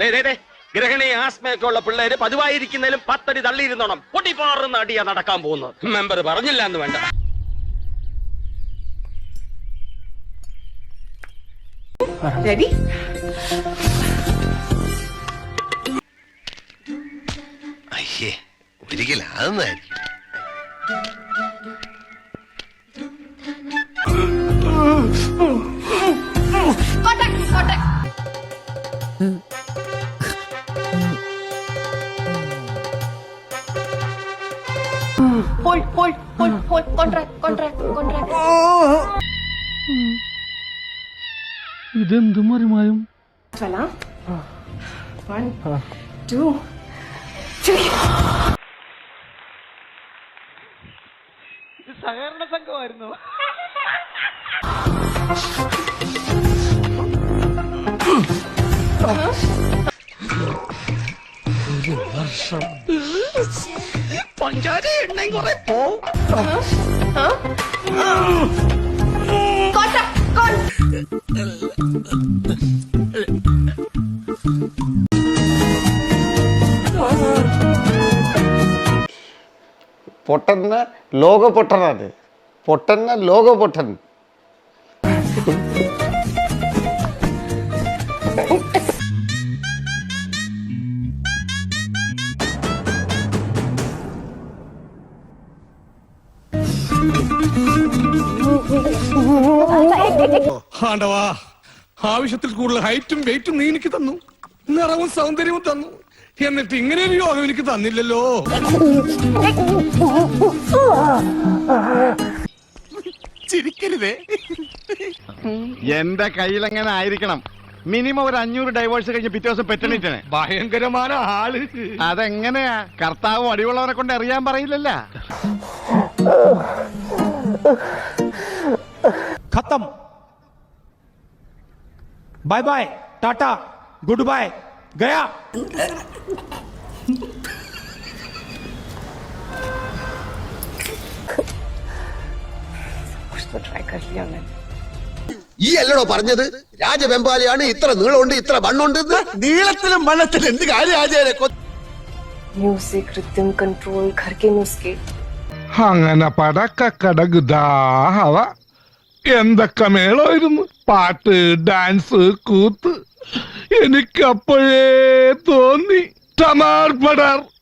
ദേ, ദേ, ദേ, ഗ്രഹണി ആസ്മയൊക്കെ ഉള്ള പിള്ളേര് പതിവായിരിക്കുന്നതിലും പത്തടി തള്ളിയിരുന്നോണം. പൊട്ടിപ്പാറുന്ന അടിയാ നടക്കാൻ പോകുന്നത്. മെമ്പർ പറഞ്ഞില്ല എന്ന് വേണ്ട. റെഡി അയ്യേ ഒരിക്കലും അതൊന്നായിരിക്കും? Contact hold hold hold hold contract contract contract ഇതെന്ത് മറിമായും? ചലാം വൺ ടു സഹകരണ സംഘമായിരുന്നു? പഞ്ചാര എണ്ണയും കുറെ പോവും പൊട്ടന്ന ലോക പൊട്ടനാണ് പൊട്ടന്ന ലോക പൊട്ടൻ ആണ്ടവാ ആവശ്യത്തിൽ കൂടുതൽ ഹൈറ്റും വെയിറ്റും നീ എനിക്ക് തന്നു. നിറവും സൗന്ദര്യവും തന്നു. എന്നിട്ട് ഇങ്ങനെ ഒരു യോഗം എനിക്ക് തന്നില്ലല്ലോ. ചിരിക്കരുതേ. എന്റെ കയ്യിലെങ്ങനെ ആയിരിക്കണം? മിനിമം ഒരു അഞ്ഞൂറ് ഡൈവേഴ്സ് കഴിഞ്ഞ് പിറ്റേ ദിവസം പെറ്റണിട്ടാണ് ഭയങ്കരമായ ആൾ. അതെങ്ങനെയാ? കർത്താവും അടിവുള്ളവരെ കൊണ്ട് അറിയാൻ പറയില്ലല്ലോ. ഖത്തം. Bye bye tata good bye गया ഈ അല്ലടോ പറഞ്ഞത്? രാജവെമ്പാലിയാണ് ഇത്ര നീളമുണ്ട് ഇത്ര മണ്ണുണ്ട് നീളത്തിലും മണ്ണത്തിലും എന്ത് കാര്യം മ്യൂസിക് കൺട്രോൾ അങ്ങനെ പടക്ക കടക് ദാഹവ. എന്തൊക്കെ മേളായിരുന്നു പാട്ട് ഡാൻസ് കൂത്ത് എനിക്കപ്പോഴേ തോന്നി. ടമാർ പടാർ.